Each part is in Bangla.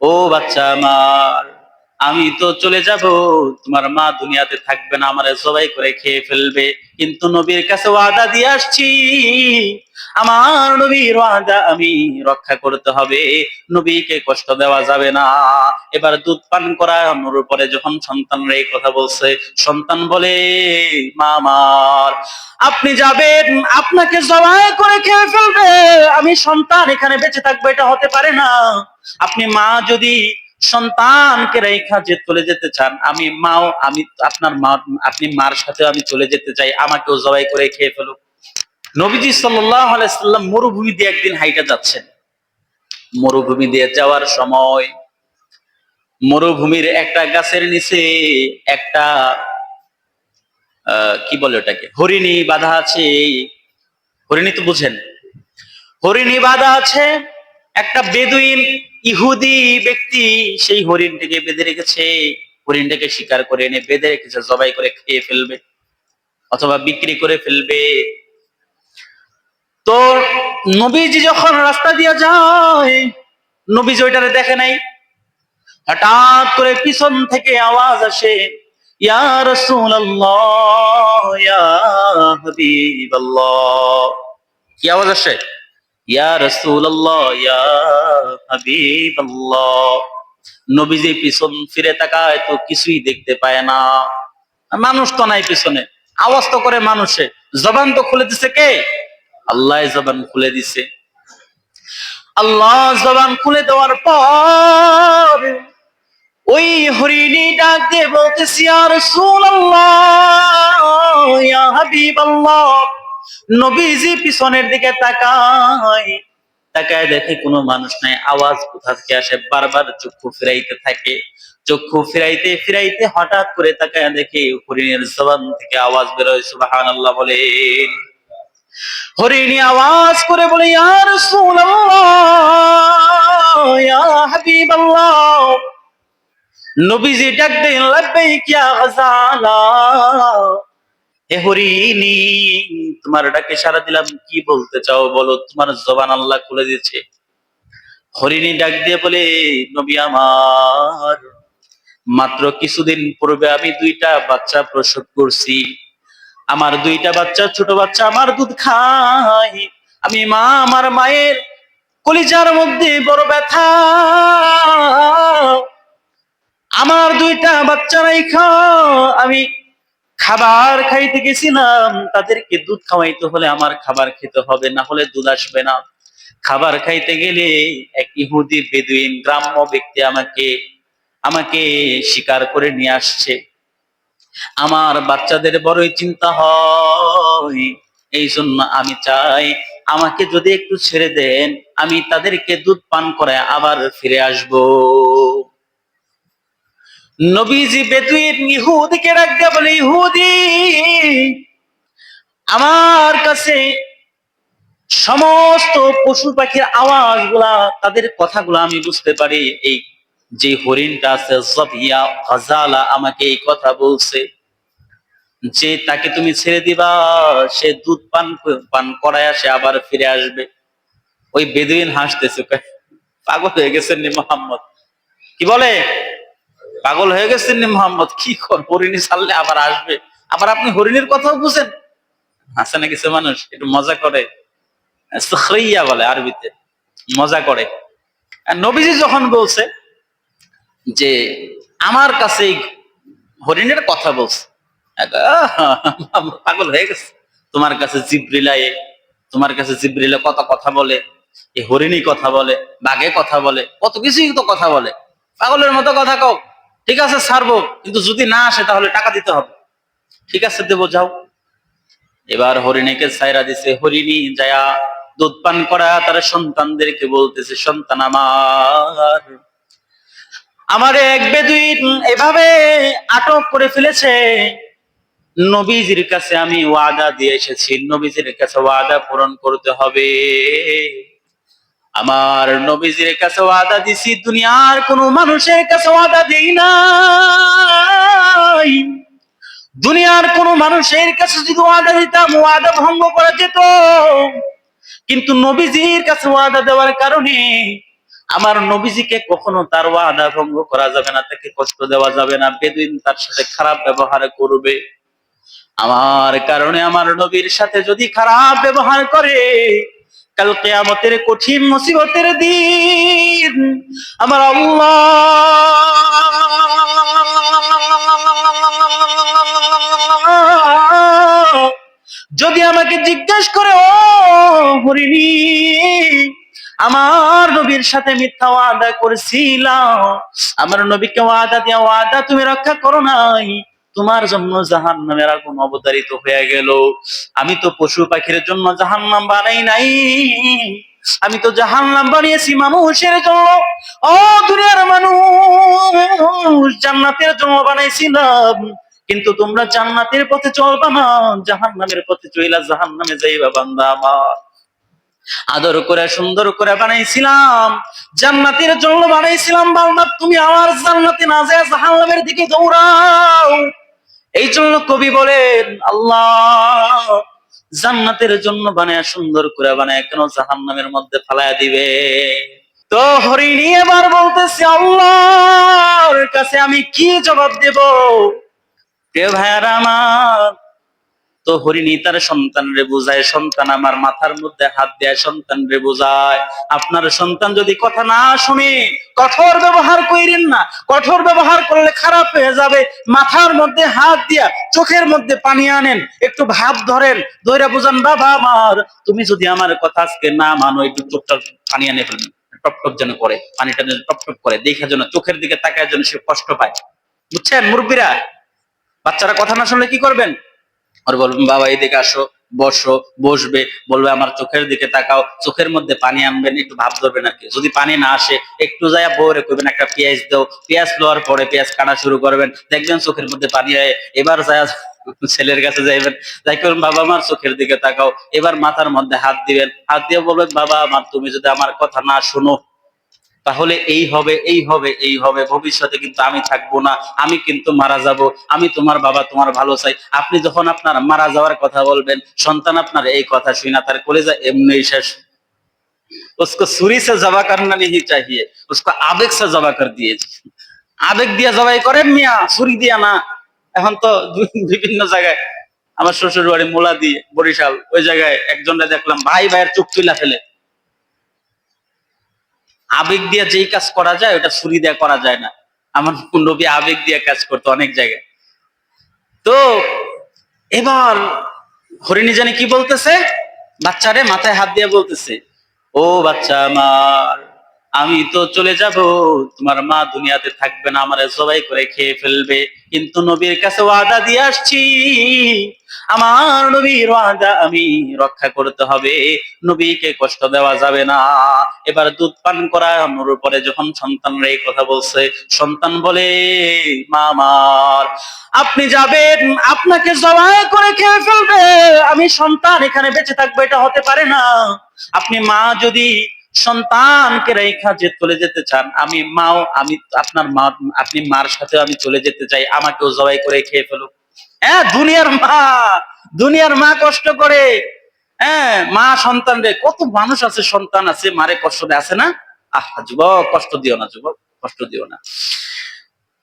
ও বাচ্চা আমার, আমি তো চলে যাব, তোমার মা দুনিয়াতে থাকবে না, আমার সবাই করে খেয়ে ফেলবে। কিন্তু নবীর কাছে ওয়াদা দিয়ে আসছি, আমার নবীর ওয়াদা আমি রক্ষা করতে হবে, নবীকে কষ্ট দেওয়া যাবে না। এবার দুধ পান করানোর পরে যখন সন্তানরা এই কথা বলছে, সন্তান বলে, মা আমার, আপনি যাবেন, আপনাকে জবাই করে খেয়ে ফেলবে, আমি সন্তান এখানে বেঁচে থাকব, এটা হতে পারে না। আপনি মা যদি সন্তানকে রেখা যে চলে যেতে চান, আমি মাও, আমি আপনার মা, আপনি মার সাথে আমি চলে যেতে চাই, আমাকেও জবাই করে খেয়ে ফেলুক। নবীজি সাল্লাম মরুভূমি দিয়ে একদিন হাইটা যাচ্ছেন। মরুভূমি দিয়ে যাওয়ার সময় মরুভূমির একটা গাছের নিচে একটা কি বলে ওটাকে? হরিণী বাধা আছে। হরিণী তো বুঝেন। হরিণী বাধা আছে একটা বেদুইন ইহুদি ব্যক্তি সেই হরিণটিকে বেঁধে রেখেছে। হরিণটাকে শিকার করে এনে বেঁধে রেখেছে, জবাই করে খেয়ে ফেলবে অথবা বিক্রি করে ফেলবে। তো নবীজি যখন রাস্তা দিয়ে যায়, নবীজি ওইটারে দেখে নাই। হঠাৎ করে পিছন থেকে আওয়াজ আসে, ইয়া কি আওয়াজ আসে? ইয়া ইয়া পিছন ফিরে তাকায়, তো কিছুই দেখতে পায় না। মানুষ তো নাই পিছনে। আওয়াজ তো করে মানুষে। জবান তো খুলে দিছে কে? আল্লাহ জবান খুলে দিছে। আল্লাহ জবান খুলে দেওয়ার পর ওই হরিণী ডাক দিয়ে বলতেছি আর ইয়া হাবিবাল্লাহ। নবীজি পিছনের দিকে তাকায়। তাকায় দেখে কোনো মানুষ নাই। আওয়াজ কোথা থেকে আসে? বারবার চক্ষু ফিরাইতে থাকে। চক্ষু ফিরাইতে ফিরাইতে হঠাৎ করে তাকায় দেখে হরিণের জবান থেকে আওয়াজ বেরোয় সুবাহান আল্লাহ বলেন। হরিণী আওয়াজ করে বলে, ইয়া রাসূলুল্লাহ, ইয়া হাবিবাল্লাহ। নবীজি ডাক দেন, লাব্বাইক ইয়া গাজালা। হে হরিণী তোমার ডাকে সারা দিলাম, কি বলতে চাও বলো? তোমার জবান আল্লাহ খুলে দিয়েছে। হরিণী ডাক দিয়ে বলে, নবী আমার, মাত্র কিছুদিন পূর্বে আমি দুইটা বাচ্চা প্রসব করছি। আমার দুইটা বাচ্চা, ছোট বাচ্চা আমার দুধ খায়। আমি মা, আমার মায়ের কলিজার মধ্যে বড় ব্যথা। আমার দুইটা বাচ্চা রাইখা, আমি খাবার খাইতে গেছিলাম, তাদেরকে দুধ খাওয়াইতে হলে আমার খাবার খেতে হবে, না হলে দুধ আসবে না। খাবার খাইতে গেলে এক ইহুদি বেদুইন গ্রাম্য ব্যক্তি আমাকে আমাকে শিকার করে নিয়ে আসছে। আমার বাচ্চাদের বড়ই চিন্তা হয়, এই জন্য আমি চাই আমাকে যদি একটু ছেড়ে দেন, আমি তাদেরকে দুধ পান করে আবার ফিরে আসব। নবীজি বেদুইন ইহুদিকে ডাক দিয়ে বলে, ইহুদি, আমার কাছে সমস্ত পশু পাখির আওয়াজগুলা, তাদের কথাগুলো আমি বুঝতে পারি। এই যে হরিণটা আছে, জবিয়া হাজালা আমাকে এই কথা বলছে যে, তাকে তুমি ছেড়ে দিবা, সে দুধ পান পান করায় সে আবার ফিরে আসবে। ওই বেদুইন হাসতেছে, পাগল হয়ে গেছেন মোহাম্মদ? কি বলে? পাগল হয়ে গেছেন নি মোহাম্মদ, কি কর, হরিণী ছাড়লে আবার আসবে। আবার আপনি হরিণীর কথাও বুঝেন? আছে না কিছু মানুষ? একটু মজা করে। বলে আরবিতে, মজা করে। নবীজি যখন বলছে যে, আমার কাছে হরিণের কথা বলছে। পাগল হয়ে গেছে। তোমার কাছে জিব্রিলায় তোমার কাছে জিব্রিলে কত কথা বলে, এই হরিণী কথা বলে, বাঘে কথা বলে, কত কিছুই তো কথা বলে। পাগলের মতো কথা কও। ঠিক আছে, ছাড়বো। কিন্তু যদি না আসে, তাহলে টাকা দিতে হবে। ঠিক আছে, দেবো, যাও। এবার হরিণীকে ছাইরা দিছে। হরিণী যায়া দুধ পান করা তার সন্তানদেরকে বলতেছে, সন্তান আমার আমার এক বেদুইন এভাবে আটক করে ফেলেছে। নবীজির কাছে আমি ওয়াদা দিয়ে এসেছি। নবীজির কাছে ওয়াদা পূরণ করতে হবে। আমার নবীজির কাছে ওয়াদা দিছি, দুনিয়ার কোনো মানুষের কাছে ওয়াদা দিই নাই। দুনিয়ার কোন মানুষের কাছে যদি ওয়াদা দিতাম, ওয়াদা ভঙ্গ করা যেত। কিন্তু নবীজির কাছে ওয়াদা দেওয়ার কারণে আমার নবীজিকে কখনো তার ওয়াদা ভঙ্গ করা যাবে না, তাকে কষ্ট দেওয়া যাবে না বেদিন তার সাথে খারাপ ব্যবহার করবে। আমার কারণে আমার নবীর সাথে যদি খারাপ ব্যবহার করে কাল কেয়ামতের কঠিন মুসিবতের দিন। আমার আল্লাহ। যদি আমাকে জিজ্ঞেস করে, ও হরিণী, আমার নবীর সাথে মিথ্যা ওয়াদা করেছিলাম। আমার নবীকে ওয়াদা দিয়া ওয়াদা তুমি রক্ষা করো নাই। তোমার জন্য জাহান নামের আগুন অবতারিত হয়ে গেল। আমি তো পশু পাখির জন্য জাহান নাম বানাই নাই। আমি তো জাহান নাম বানিয়েছি মানুষের জন্য। ও দুনিয়ার মানুষ, জান্নাতের জন্য বানাইছিলাম। কিন্তু তোমরা জান্নাতের পথে চলবা না জাহান নামের পথে চইলা জাহান নামে যাইবা বান্দা আমার। আদর করে, সুন্দর করে বানাইছিলাম। জান্নাতের জন্য বানাইছিলাম বান্দা, তুমি আমার জান্নাতে না যায় জাহান্নামের দিকে দৌড়াও। এই জন্য কবি বলেন, আল্লাহ জান্নাতের জন্য বানায় সুন্দর করে বানায় কেন জাহান্নামের মধ্যে ফালায় দিবে? তো হরিণী এবার বলতেছি, আল্লাহর কাছে আমি কি জবাব দেব? কে ভাইয়ার আমার তো হরিণী তার সন্তানরে বোঝায়, সন্তান আমার মাথার মধ্যে হাত দেয়, সন্তানরে বোঝায়। আপনার সন্তান যদি কথা না শুনে, কঠোর ব্যবহার কইরেন না। কঠোর ব্যবহার করলে খারাপ হয়ে যাবে। মাথার মধ্যে হাত দিয়া চোখের মধ্যে পানি আনেন, একটু ভাব ধরেন ধরে বুঝান, বাবা আমার, তুমি যদি আমার কথা আজকে না মানো, একটু চোখটা পানি আনে ফেলবেন টপ টপ যেন করে, পানিটা যেন টপ টপ করে। দেখা যেন চোখের দিকে তাকায় যেন সে কষ্ট পায়। বুঝছেন মুরব্বীরা? বাচ্চারা কথা না শুনলে কি করবেন? আর বলবেন বাবা, এদিকে আসো, বসো, বসবে। বলবে, আমার চোখের দিকে তাকাও, চোখের মধ্যে পানি আনবেন, একটু ভাব ধরবেন আর কি। যদি পানি না আসে, একটু যায় বউরে করবেন একটা পেঁয়াজ দাও। পেঁয়াজ লওয়ার পরে পেঁয়াজ কাটা শুরু করবেন। দেখবেন চোখের মধ্যে পানি হয় এবার যায় ছেলের কাছে যাইবেন। যাই করুন, বাবা, আমার চোখের দিকে তাকাও। এবার মাথার মধ্যে হাত দিবেন। হাত দিয়ে বলবেন, বাবা, আমার, তুমি যদি আমার কথা না শুনো তাহলে এই হবে এই হবে এই হবে ভবিষ্যতে কিন্তু আমি থাকবো না আমি কিন্তু মারা যাব আমি তোমার বাবা তোমার ভালো চাই আপনি যখন আপনার মারা যাওয়ার কথা বলবেন সন্তান আপনার এই কথা শুই না তার কলেজা এমনি শেষ उसको छुरी से जबा करना नहीं चाहिए उसको आवेग से जबा कर दिए আবেগ দিয়ে জবাই করেন মিয়া ছুরি দিয়া না এখন তো দু- বিভিন্ন জায়গায় আমার শ্বশুর বাড়ি মোলা দিয়ে বরিশাল ওই জায়গায় একজনটা দেখলাম ভাই ভাইয়ের চোখ তুলা ফেলে আবেগ দিয়ে যেই কাজ করা যায়, ওটা ছুরি দিয়ে করা যায় না। আমার নবী আবেগ দিয়ে কাজ করতো অনেক জায়গায়। তো এবার হরিণী জানি কি বলতেছে? বাচ্চারে মাথায় হাত দিয়ে বলতেছে, ও বাচ্চা আমার আমি তো চলে যাব। তোমার মা দুনিয়াতে থাকবে না, আমার সবাই করে খেয়ে ফেলবে। কিন্তু নবীর কাছে ওয়াদা দিয়ে আসছি। আমার নবীর ওয়াদা আমি রক্ষা করতে হবে। নবীকে কষ্ট দেওয়া যাবে না। এবার দুধ পান করানোর পরে যখন সন্তানরা এই কথা বলছে, সন্তান বলে, মা আমার, আপনি যাবেন, আপনাকে জবাই করে খেয়ে ফেলবে। আমি সন্তান এখানে বেঁচে থাকব, এটা হতে পারে না। আপনি মা যদি সন্তানকে রেখা যে চলে যেতে চান, আমি মাও, আমি আপনার মা, আপনি মার সাথে আমি চলে যেতে চাই, আমাকেও জবাই করে খেয়ে ফেলুক। হ্যাঁ দুনিয়ার মা দুনিয়ার মা কষ্ট করে। হ্যাঁ মা সন্তান রে, কত মানুষ আছে, সন্তান আছে, মারে কষ্ট দেয়, আছে না? আহ, যুবক, কষ্ট দিও না, যুবক, কষ্ট দিও না।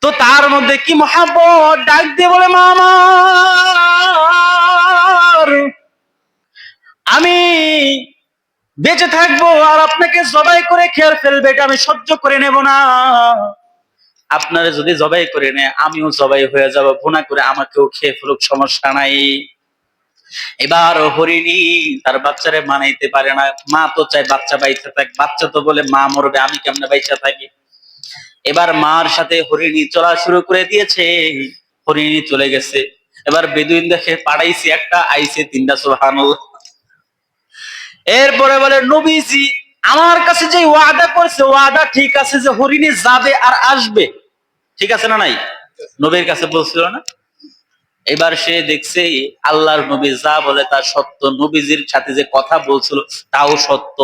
তো তার মধ্যে কি মহাব্বত? ডাক দিয়ে বলে, মামা, আমি বেঁচে থাকব আর আপনাকে জবাই করে খেয়াল ফেলবে এটা আমি সহ্য করে নেব না। আপনারা যদি জবাই করে নেয়, আমিও জবাই হয়ে যাব ভুনা করে আমাকেও খেয়ে ফেলুক, সমস্যা নাই। এবার হরিণী তার বাচ্চারে মানাইতে পারে না। মা তো চায় বাচ্চা বাইচা থাক, বাচ্চা তো বলে মা মরবে, আমি কেমনে বাইচা থাকি? এবার মার সাথে হরিণী চলা শুরু করে দিয়েছে, হরিণী চলে গেছে। এবার বেদুইন দেখে পাড়াইছি একটা, আইছে তিনটা, সুবহানাল্লাহ। এরপরে বলে, নবীজি, আমার কাছে যে ওয়াদা করছে, ওয়াদা ঠিক আছে যে হরিণী যাবে আর আসবে। ঠিক আছে না নাই? নবীর কাছে বলছিল না? এবার সে দেখছে, আল্লাহর নবী যা বলে তা সত্য। নবীজির সাথে যে কথা বলছিল, তাও সত্য।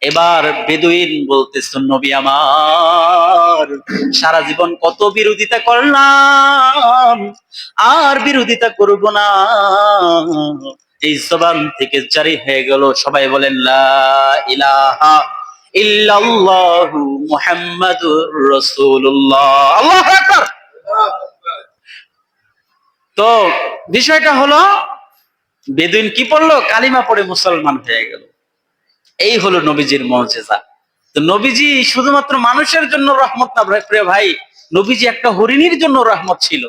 এবার বেদুইন বলতেছে, নবী আমার, সারা জীবন কত বিরোধিতা করলাম, আর বিরোধিতা করব না। এই জবান থেকে জারি হয়ে গেল। সবাই বলেন ইলাহা ইল্লাল্লাহু মুহাম্মাদুর রাসূলুল্লাহ। আল্লাহু আকবার! তো বিষয়টা হলো, বেদুইন কি পড়ল? কালিমা পড়ে মুসলমান হয়ে গেল। এই হলো নবীজির মর্যাদা। তো নবীজি শুধুমাত্র মানুষের জন্য রহমত না, প্রিয় ভাই, নবীজি একটা হরিণীর জন্য রহমত ছিল।